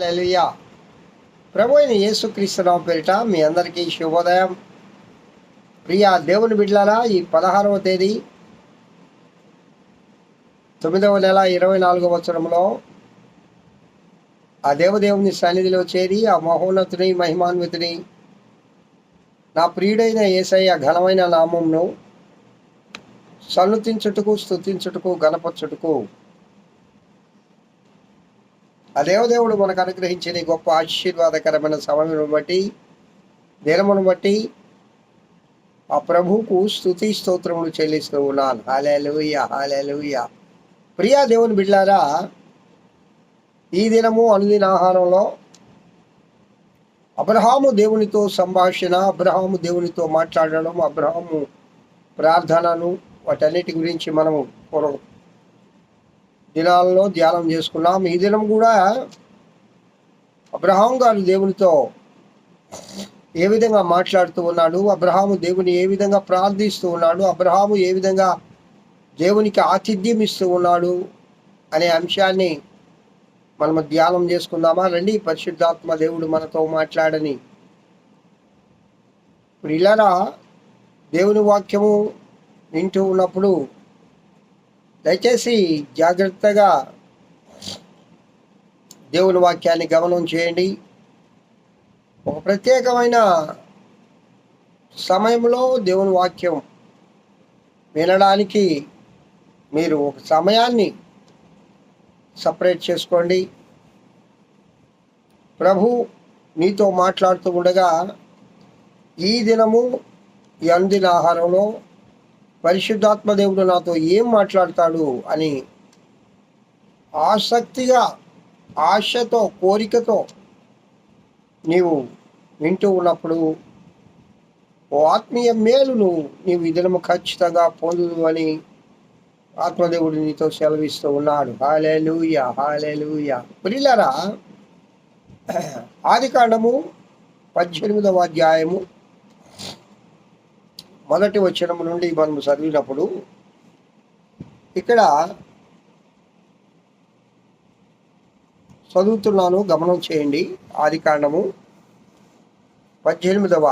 హల్లెలూయా. ప్రభు అయిన యేసుక్రీస్తురావు పేరిట మీ అందరికీ శుభోదయం. ప్రియా దేవుని బిడ్డలారా ఈ పదహారవ తేదీ తొమ్మిదవ నెల ఇరవై నాలుగవ సంవత్సరంలో ఆ దేవదేవుని సన్నిధిలో చేరి ఆ మహోన్నతుని మహిమాన్వితుని నా ప్రియుడైన ఏసయ్య ఘనమైన నామంను సన్నుతించుటకు స్తుతించుటకు గణపరచుటకు ఆ దేవదేవుడు మనకు అనుగ్రహించిన గొప్ప ఆశీర్వాదకరమైన సమయమును బట్టి దినమును బట్టి ఆ ప్రభువుకు స్థుతి స్తోత్రములు చెల్లిస్తూ ఉన్నాను హాలేలుయ్య హాలేలుయ్య ప్రియా దేవుని బిడ్లారా ఈ దినము అనుదిన ఆహారంలో అబ్రహాము దేవునితో సంభాషణ అబ్రహాము దేవునితో మాట్లాడడం అబ్రహాము ప్రార్థనను వాటన్నిటి గురించి మనము పూర్వం దినాల్లో ధ్యానం చేసుకున్నాం. ఈ దినం కూడా అబ్రహాం గారు దేవునితో ఏ విధంగా మాట్లాడుతూ ఉన్నాడు? అబ్రహాము దేవుని ఏ విధంగా ప్రార్థిస్తూ ఉన్నాడు? అబ్రహాము ఏ విధంగా దేవునికి ఆతిథ్యం ఇస్తూ ఉన్నాడు? అనే అంశాన్ని మనం ధ్యానం చేసుకుందామా? రండి పరిశుద్ధాత్మ దేవుడు మనతో మాట్లాడని. ఇప్పుడు ఇలారా దేవుని వాక్యము వింటూ ఉన్నప్పుడు దయచేసి జాగ్రత్తగా దేవుని వాక్యాన్ని గమనం చేయండి. ఒక ప్రత్యేకమైన సమయంలో దేవుని వాక్యం వినడానికి మీరు ఒక సమయాన్ని సపరేట్ చేసుకోండి. ప్రభు నీతో మాట్లాడుతూ ఉండగా ఈ దినము ఈ అందిన ఆహారంలో పరిశుద్ధాత్మ దేవుడు నాతో ఏం మాట్లాడతాడు అని ఆసక్తిగా ఆశతో కోరికతో నీవు వింటూ ఉన్నప్పుడు ఓ ఆత్మీయ మేలును నీవు ఈ ఖచ్చితంగా పొందుదు అని ఆత్మదేవుడు నీతో సెలవిస్తూ ఉన్నాడు. హాలేలుయ హాలేలుయ ప్రిల్లరా ఆది కాండము పద్దెనిమిదవ అధ్యాయము మొదటి వచనము నుండి మనం చదివినప్పుడు ఇక్కడ చదువుతున్నాను గమనం చేయండి. ఆది కాండము పద్దెనిమిదవ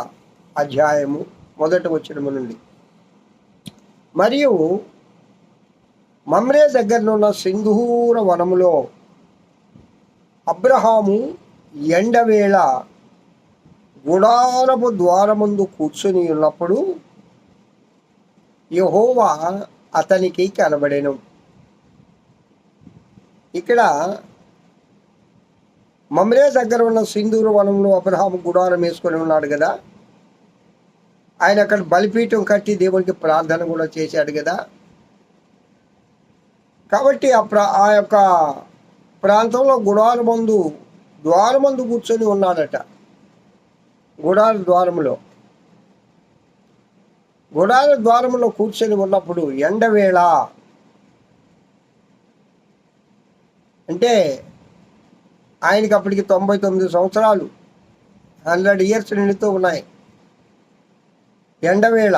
అధ్యాయము మొదటి వచనము నుండి. మరియు మమ్రే దగ్గరనున్న సింధూర వనములో అబ్రహాము ఎండవేళ గుడారపు ద్వారముందు కూర్చుని ఉన్నప్పుడు యహోవా అతనికి కనబడెను. ఇక్కడ మమ్రే దగ్గర ఉన్న సింధూరు వనంలో అబ్రహాం గుడారం వేసుకొని ఉన్నాడు కదా. ఆయన అక్కడ బలిపీఠం కట్టి దేవునికి ప్రార్థన కూడా చేశాడు కదా. కాబట్టి ఆ ప్రా ఆ యొక్క ప్రాంతంలో గుడార మందు ద్వారమందు కూర్చొని ఉన్నాడట. గుడార ద్వారములో గుడార ద్వారములో కూర్చొని ఉన్నప్పుడు ఎండవేళ అంటే ఆయనకి అప్పటికి తొంభై తొమ్మిది సంవత్సరాలు. హండ్రెడ్ ఇయర్స్ నిండుతూ ఉన్నాయి. ఎండవేళ.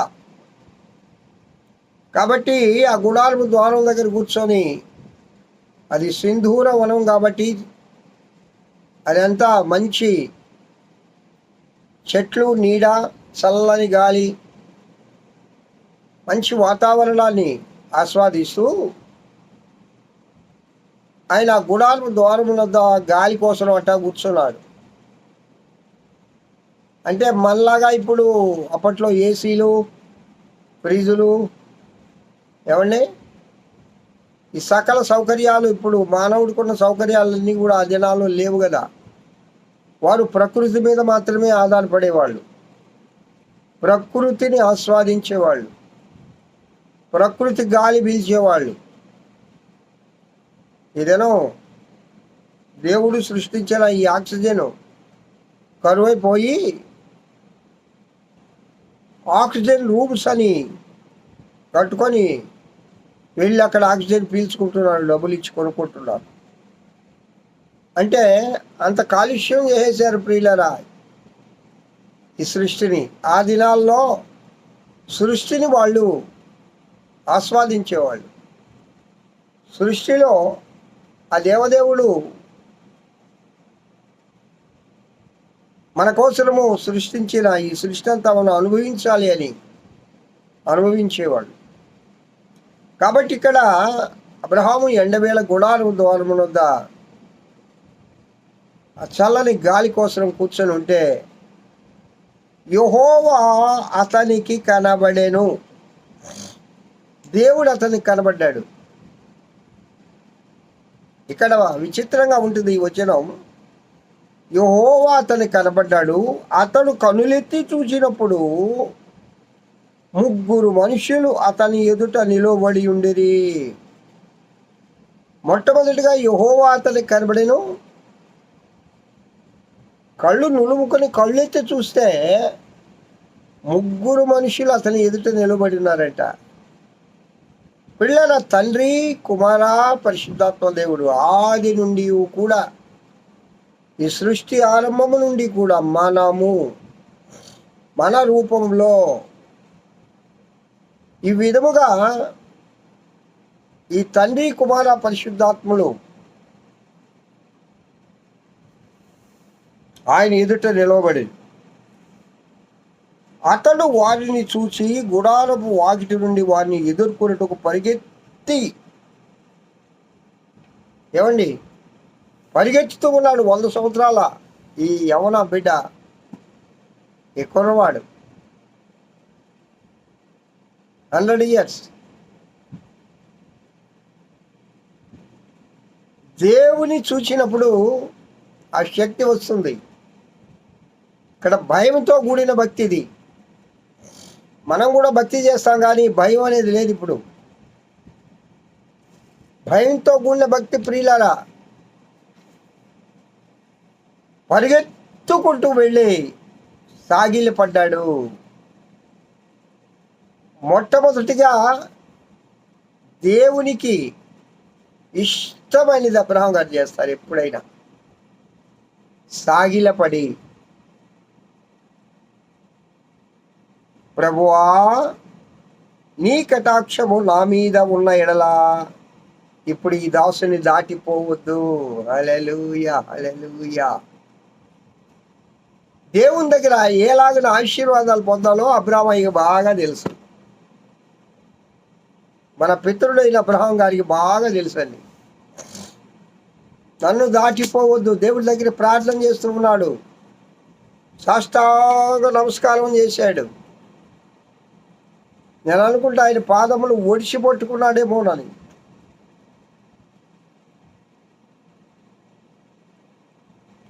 కాబట్టి ఆ గుడారము ద్వారం దగ్గర కూర్చొని అది సింధూర వనం కాబట్టి అదంతా మంచి చెట్లు నీడ చల్లని గాలి మంచి వాతావరణాన్ని ఆస్వాదిస్తూ ఆయన గుడాలు ద్వారము వద్ద గాలి కోసం అట్ట కూర్చున్నాడు. అంటే మనలాగా ఇప్పుడు అప్పట్లో ఏసీలు ఫ్రిజులు ఏమండి? ఈ సకల సౌకర్యాలు ఇప్పుడు మానవుడికున్న సౌకర్యాలన్నీ కూడా ఆ దినాల్లో లేవు కదా. వారు ప్రకృతి మీద మాత్రమే ఆధారపడేవాళ్ళు. ప్రకృతిని ఆస్వాదించేవాళ్ళు. ప్రకృతి గాలి పీల్చేవాళ్ళు. ఇదేనో దేవుడు సృష్టించిన ఈ ఆక్సిజన్ కరువైపోయి ఆక్సిజన్ రూమ్స్ అని కట్టుకొని వెళ్ళి అక్కడ ఆక్సిజన్ పీల్చుకుంటున్నారు డబ్బులు ఇచ్చి కొనుక్కుంటున్నారు. అంటే అంత కాలుష్యం చేసేశారు ప్రియులరా ఈ సృష్టిని. ఆ దినాల్లో సృష్టిని వాళ్ళు ఆస్వాదించేవాళ్ళు. సృష్టిలో ఆ దేవదేవుడు మన కోసము సృష్టించిన ఈ సృష్టి అంతా మనం అనుభవించాలి అని అనుభవించేవాడు. కాబట్టి ఇక్కడ అబ్రహాము ఎండవేళ గుణాలు ద్వారము వద్ద ఆ చల్లని గాలి కోసం కూర్చొని ఉంటే యహోవా అతనికి కనబడేను. దేవుడు అతనికి కనబడ్డాడు. ఇక్కడ విచిత్రంగా ఉంటుంది ఈ వచనం. యహోవా అతనికి కనబడ్డాడు. అతడు కనులెత్తి చూసినప్పుడు ముగ్గురు మనుషులు అతని ఎదుట నిలవబడి ఉండిరి మొట్టమొదటిగా యహోవా అతనికి కనబడేను. కళ్ళు నులుముకొని కళ్ళెత్తి చూస్తే ముగ్గురు మనుషులు అతని ఎదుట నిలబడి ఉన్నారట. పిల్లల తండ్రి కుమార పరిశుద్ధాత్మ దేవుడు ఆది నుండి కూడా ఈ సృష్టి ఆరంభము నుండి కూడా మనము మన రూపంలో ఈ విధముగా ఈ తండ్రి కుమార పరిశుద్ధాత్ములు ఆయన ఎదుట నిలవబడింది అతడు వారిని చూసి గుడారపు వాకిటి నుండి వారిని ఎదుర్కొనేటకు పరిగెత్తి ఏమండి? పరిగెత్తుతూ ఉన్నాడు వంద సంవత్సరాల ఈ యవన బిడ్డ ఈ కుర్రవాడు. హండ్రెడ్ ఇయర్స్ దేవుని చూసినప్పుడు ఆ శక్తి వస్తుంది. ఇక్కడ భయంతో కూడిన భక్తి ఇది. మనం కూడా భక్తి చేస్తాం కానీ భయం అనేది లేదు ఇప్పుడు. భయంతో కూడిన భక్తి ప్రియులారా పరిగెత్తుకుంటూ వెళ్ళి సాగిలి పడ్డాడు. మొట్టమొదటిగా దేవునికి ఇష్టమైనది అబ్రహం గారు చేస్తారు ఎప్పుడైనా. సాగిలపడి ప్రభువా నీ కటాక్షము నా మీద ఉన్న ఎడలా ఇప్పుడు ఈ దాసుని దాటిపోవద్దు. అలెలుయా హలెలుయా దేవుని దగ్గర ఏలాగిన ఆశీర్వాదాలు పొందాలో అబ్రాహ్మయ్యకి బాగా తెలుసు. మన పితృడైన అబ్రహాం గారికి బాగా తెలుసు అండి నన్ను దాటిపోవద్దు దేవుడి దగ్గర ప్రార్థన చేస్తూ ఉన్నాడు. సాష్టాంగ నమస్కారం చేశాడు. నేను అనుకుంటే ఆయన పాదములు ఒడిసి పట్టుకున్నాడేమోనని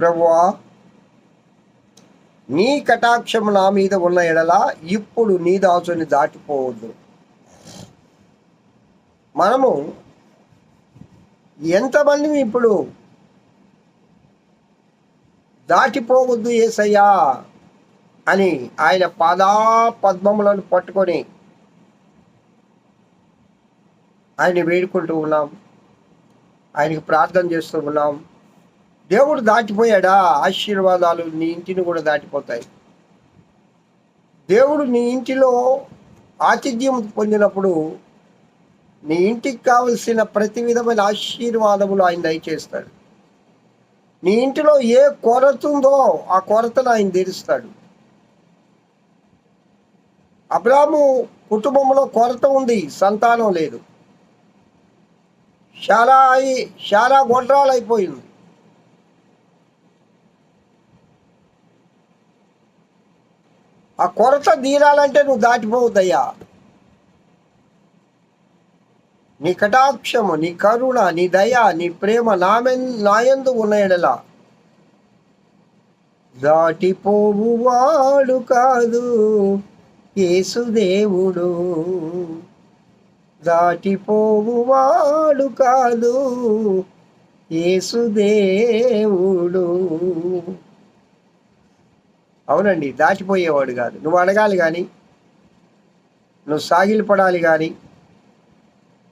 ప్రభువా నీ కటాక్షం నా మీద ఉన్న ఎడల ఇప్పుడు నీ దాసుని దాటిపోవద్దు. మనము ఎంతమంది ఇప్పుడు దాటిపోవద్దు ఏసయ్యా అని ఆయన పాదా పద్మములను పట్టుకొని ఆయన వేడుకుంటూ ఉన్నాం. ఆయనకి ప్రార్థన చేస్తూ ఉన్నాం. దేవుడు దాటిపోయాడా? ఆశీర్వాదాలు నీ ఇంటిని కూడా దాటిపోతాయి. దేవుడు నీ ఇంటిలో ఆతిథ్యం పొందినప్పుడు నీ ఇంటికి కావలసిన ప్రతి విధమైన ఆశీర్వాదములు ఆయన దయచేస్తాడు. నీ ఇంటిలో ఏ కొరత ఉందో ఆ కొరతను ఆయన తీరుస్తాడు. అబ్రాము కుటుంబంలో కొరత ఉంది సంతానం లేదు. చాలా అయి చాలా గొడ్రాలు అయిపోయింది ఆ కొరత తీరాలంటే నువ్వు దాటిపోవద్దయ్యా. నీ కటాక్షము నీ కరుణ నీ దయ నీ ప్రేమ నామెన్ నాయందు ఉన్న దాటిపోవు వాడు కాదు యేసుదేవుడు దాటిపోవువాడు కాదు. యేసుదేవుడు అవునండి దాటిపోయేవాడు కాదు. నువ్వు అడగాలి కానీ నువ్వు సాగిలిపడాలి కానీ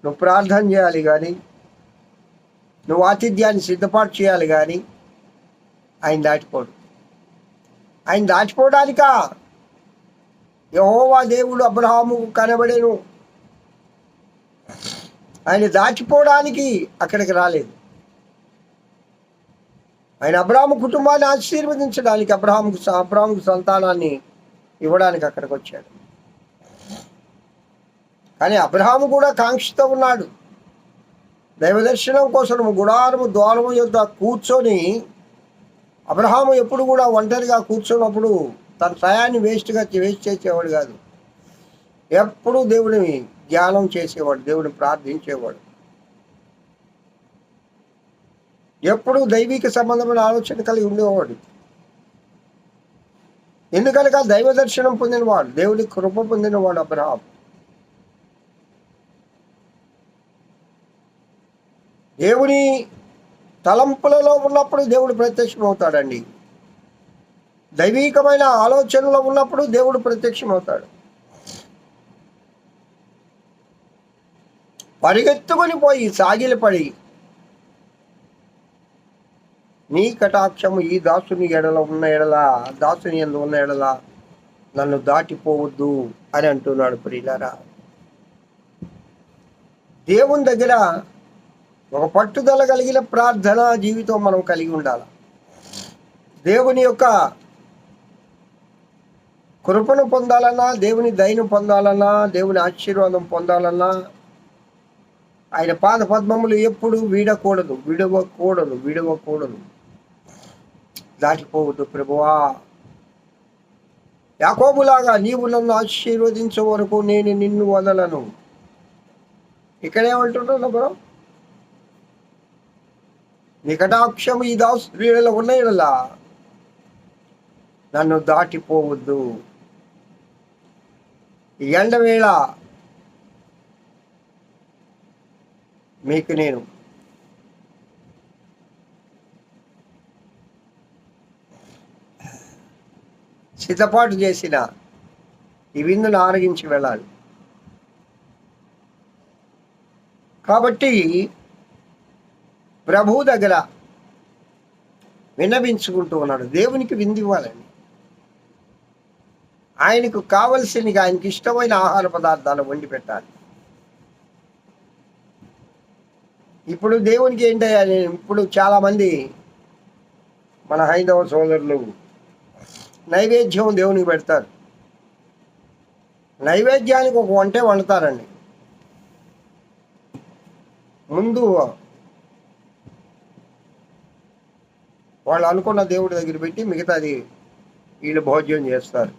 నువ్వు ప్రార్థన చేయాలి కానీ నువ్వు ఆతిథ్యాన్ని సిద్ధపాటు చేయాలి కానీ ఆయన దాటిపోడు. ఆయన దాటిపోవడానికా యహోవా దేవుడు అబ్రహాము కనబడేను. ఆయన దాచిపోవడానికి అక్కడికి రాలేదు. ఆయన అబ్రాహ్మ కుటుంబాన్ని ఆశీర్వదించడానికి అబ్రాహాంకు అబ్రాహాంకు సంతానాన్ని ఇవ్వడానికి అక్కడికి వచ్చాడు. కానీ అబ్రహాము కూడా కాంక్షతో ఉన్నాడు. దైవదర్శనం కోసం గుడారము ద్వారము యొద్ద కూర్చొని అబ్రహాము ఎప్పుడు కూడా ఒంటరిగా కూర్చున్నప్పుడు తన టయాన్ని వేస్ట్గా వేస్ట్ చేసేవాడు కాదు. ఎప్పుడు దేవుడిని ధ్యానం చేసేవాడు దేవుడిని ప్రార్థించేవాడు. ఎప్పుడు దైవిక సంబంధమైన ఆలోచన కలిగి ఉండేవాడు. ఎందుకనగా దైవ దర్శనం పొందినవాడు దేవుడి కృప పొందినవాడు అబ్రహాం దేవుని తలంపులలో ఉన్నప్పుడు దేవుడు ప్రత్యక్షమవుతాడండి. దైవీకమైన ఆలోచనలో ఉన్నప్పుడు దేవుడు ప్రత్యక్షమవుతాడు. పరిగెత్తుకొని పోయి సాగిలపడి నీ కటాక్షము ఈ దాసుని ఎడల ఉన్న ఎడల దాసుని ఎందు ఉన్న ఎడల నన్ను దాటిపోవద్దు అని అంటున్నాడు ప్రియులారా. దేవుని దగ్గర ఒక పట్టుదల కలిగిన ప్రార్థన జీవితం మనం కలిగి ఉండాలి. దేవుని యొక్క కృపను పొందాలన్నా దేవుని దయను పొందాలన్నా దేవుని ఆశీర్వాదం పొందాలన్నా ఆయన పాద పద్మములు ఎప్పుడు వీడకూడదు విడవకూడదు విడవకూడదు. దాటిపోవద్దు ప్రభువా. యాకోబులాగా నీవు నన్ను ఆశీర్వదించే వరకు నేను నిన్ను వదలను. ఇక్కడేమంటున్నాను బ్రో? నికటాక్షం ఈ దాసు స్త్రీలలో ఉన్నాయిలా నన్ను దాటిపోవద్దు. ఎండవేళ మీకు నేను. సిద్ధపాటు చేసిన ఈ విందును ఆరగించి వెళ్ళాలి. కాబట్టి ప్రభు దగ్గర విన్నవించుకుంటూ ఉన్నాడు. దేవునికి విందు ఇవ్వాలని ఆయనకు కావలసినగా ఆయనకి ఇష్టమైన ఆహార పదార్థాలు వండి పెట్టాలి. ఇప్పుడు దేవునికి ఏంటయ్యా ఇప్పుడు చాలామంది మన హైందవ సోదరులు నైవేద్యం దేవునికి పెడతారు. నైవేద్యానికి ఒక వంటే వండుతారండి. ముందు వాళ్ళు అనుకున్న దేవుడి దగ్గర పెట్టి మిగతాది వీళ్ళు భోజ్యం చేస్తారు.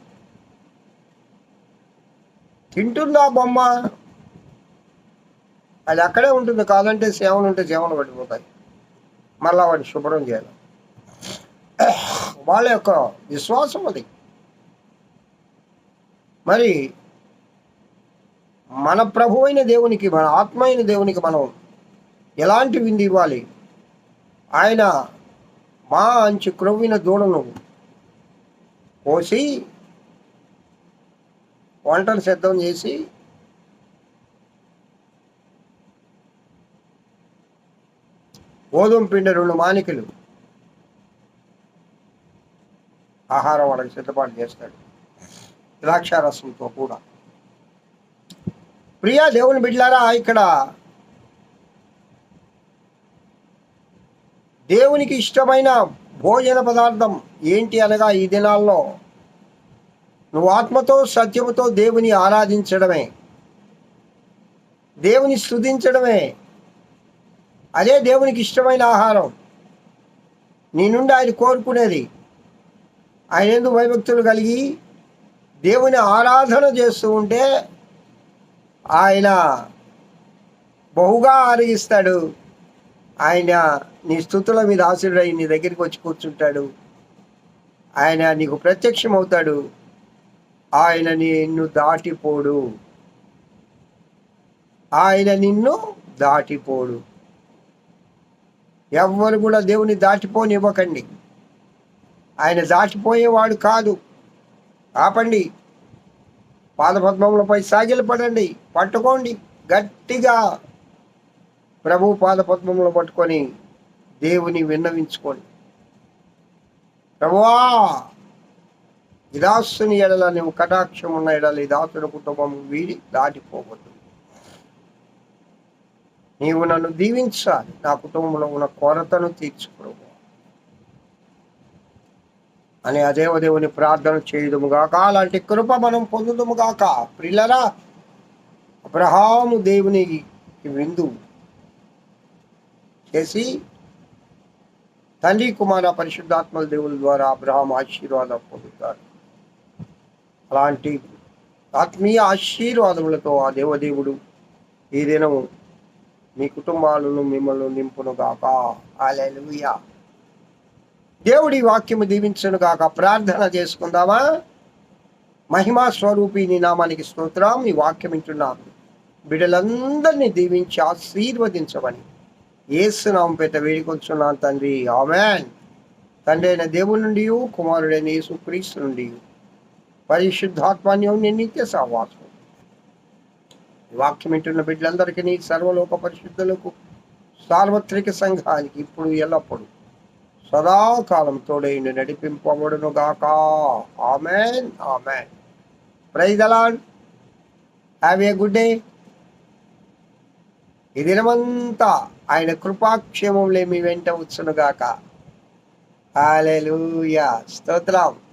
తింటుందా బొమ్మ అది అక్కడే ఉంటుంది కాదంటే సేవలు ఉంటే సేవలు పడిపోతాయి. మళ్ళా వాడిని శుభ్రం చేయాలి. వాళ్ళ యొక్క విశ్వాసం అది. మరి మన ప్రభు అయిన దేవునికి మన ఆత్మ అయిన దేవునికి మనం ఎలాంటి విందు ఇవ్వాలి? ఆయన మా అంచు క్రొవ్విన దూడను కోసి వంటను సిద్ధం చేసి గోధుమ పిండి రెండు మానికలు ఆహారం వాళ్ళకి సిద్ధపాటు చేస్తాడు. ద్రాక్షారసంతో కూడా. ప్రియా దేవుని బిడ్లారా ఇక్కడ దేవునికి ఇష్టమైన భోజన పదార్థం ఏంటి అనగా ఈ దినాల్లో? నువ్వు ఆత్మతో సత్యముతో దేవుని ఆరాధించడమే. దేవుని స్థుతించడమే అదే దేవునికి ఇష్టమైన ఆహారం. నీ నుండి ఆయన కోరుకునేది. ఆయన ఎందుకు భయభక్తులు కలిగి దేవుని ఆరాధన చేస్తూ ఉంటే ఆయన బహుగా ఆరగిస్తాడు. ఆయన నీ స్థుతుల మీద ఆశుడై నీ దగ్గరికి వచ్చి కూర్చుంటాడు. ఆయన నీకు ప్రత్యక్షం అవుతాడు ఆయన నిన్ను దాటిపోడు. ఆయన నిన్ను దాటిపోడు. ఎవ్వరు కూడా దేవుని దాటిపోనివ్వకండి. ఆయన దాటిపోయేవాడు కాదు. ఆపండి. పాదపద్మములపై సాగిలపడండి. పట్టుకోండి. గట్టిగా ప్రభు పాదపద్మములు పట్టుకొని దేవుని విన్నవించుకోండి. ప్రభువా ఇదాసుని ఎడల నువ్వు కటాక్షం ఉన్న ఎడల ఇదాసుని కుటుంబం వీడి దాటిపోవద్దు. నీవు నన్ను దీవించాలి. నా కుటుంబంలో ఉన్న కొరతను తీర్చు అని ఆ దేవదేవుని ప్రార్థన చేయదుముగాక అలాంటి కృప మనం పొందుదుముగాక ప్రిల్లరా అబ్రహాము దేవుని విందు చేసి తండ్రి కుమార పరిశుద్ధాత్మల దేవుల ద్వారా అబ్రహాం ఆశీర్వాదం పొందుతారు అలాంటి ఆత్మీయ ఆశీర్వాదములతో ఆ దేవదేవుడు ఈ దినము మీ కుటుంబాలను మిమ్మల్ని నింపును గాక దేవుడి వాక్యము దీవించను గాక ప్రార్థన చేసుకుందామా? మహిమా స్వరూపి నీ నామానికి స్తోత్రం. ఈ వాక్యం వింటున్నాను. బిడ్డలందరినీ దీవించి ఆశీర్వదించమని. ఏసునామం పెట్ట వేడుకొచ్చున్నాను తండ్రి. ఆమెన్. తండ్రి అయిన దేవుడి నుండి కుమారుడైన యేసు క్రీస్తు నుండి పరిశుద్ధాత్మాన్యం నిత్య సహవాసం వాక్యం వింటున్న బిడ్డలందరికీ నీ సర్వలోక పరిశుద్ధులకు సార్వత్రిక సంఘానికి ఇప్పుడు ఎల్లప్పుడు సదాకాలం తోడైండి నడిపింపబడును గాక amen. Amen praise the Lord have a good day ఈ దినమంతా ఆయన కృపాక్షేమంలో మీ వెంట వచ్చునుగాక. గాక హాలెలూయా స్తోత్రం.